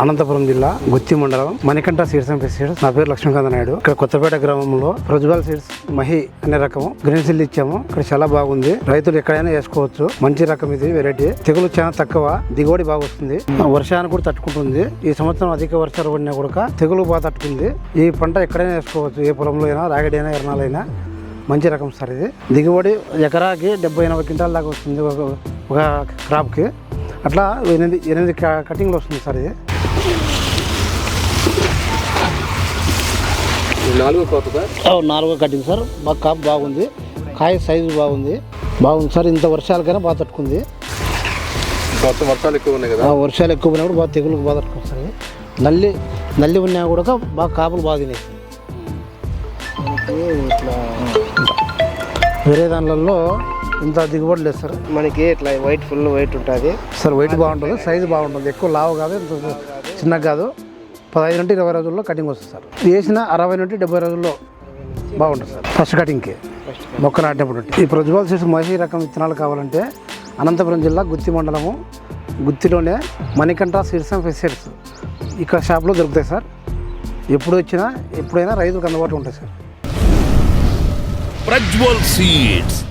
అనంతపురం జిల్లా గుత్తి మండలం Manikanta seeds and seeds నా పేరు లక్ష్మీకాంత నాయుడు. ఇక్కడ కొత్తపేట గ్రామంలో ప్రజ్వల్ సీడ్స్ మహి అనే రకం గ్రీన్ సిల్ ఇచ్చాము. ఇక్కడ చాలా బాగుంది. రైతులు ఎక్కడైనా వేసుకోవచ్చు. మంచి రకం ఇది వెరైటీ. తెగులు చాలా తక్కువ. దిగుబడి బాగా వస్తుంది. వర్షాన్ని కూడా తట్టుకుంటుంది. ఈ సంవత్సరం అధిక వర్షాలు పడినా కూడా తెగులు బాగా తట్టుకుంది. ఈ పంట ఎక్కడైనా వేసుకోవచ్చు. ఏ పొలంలో అయినా రాగడి అయినా మంచి రకం సార్ ఇది. దిగుబడి ఎకరాకి డెబ్బై ఎనభై క్వింటాల దాకా వస్తుంది ఒక ఒక క్రాప్కి అట్లా ఎనిమిది ఎనిమిది క- కటింగ్లు వస్తుంది సార్ ఇది. నాలుగో కోత నాలుగో కటింగ్ సార్. బాగా కాపు బాగుంది. కాయ సైజు బాగుంది. బాగుంది సార్. ఇంత వర్షాలకైనా బాగా తట్టుకుంది. వర్షాలు ఎక్కువ ఉన్నాయి కదా? ఆ వర్షాలు ఎక్కువ పోయినప్పుడు బాగా తెగులకు బాగా తట్టుకుంది సార్. నల్లి నల్లి ఉన్నా కూడా బాగా కాపులు బాగా తినాయి వేరే దానిలలో ఇంత దిగుబడి లేదు సార్. మనకి ఇట్లా వైట్ ఫుల్ వైట్ ఉంటుంది. సార్ వెయిట్ బాగుంటుంది. సైజు బాగుంటుంది. ఎక్కువ లావు కాదు ఇంత చిన్నగా కాదు. పదహైదు నుండి ఇరవై రోజుల్లో కటింగ్ వస్తుంది సార్. వేసిన అరవై నుండి డెబ్బై రోజుల్లో బాగుంటుంది సార్. ఫస్ట్ కటింగ్కి మొక్క నాటినప్పుడు ఈ ప్రజ్వల్ సీడ్స్ మహి రకం విత్తనాలు కావాలంటే అనంతపురం జిల్లా గుత్తి మండలము గుత్తిలోనే మణికంఠ సీడ్స్ అండ్ ఫెసిడ్స్ ఇక్కడ షాప్లో దొరుకుతాయి సార్. ఎప్పుడు వచ్చినా ఎప్పుడైనా రైతులకు అందుబాటులో ఉంటాయి సార్. ప్రజ్వల్ సీడ్స్.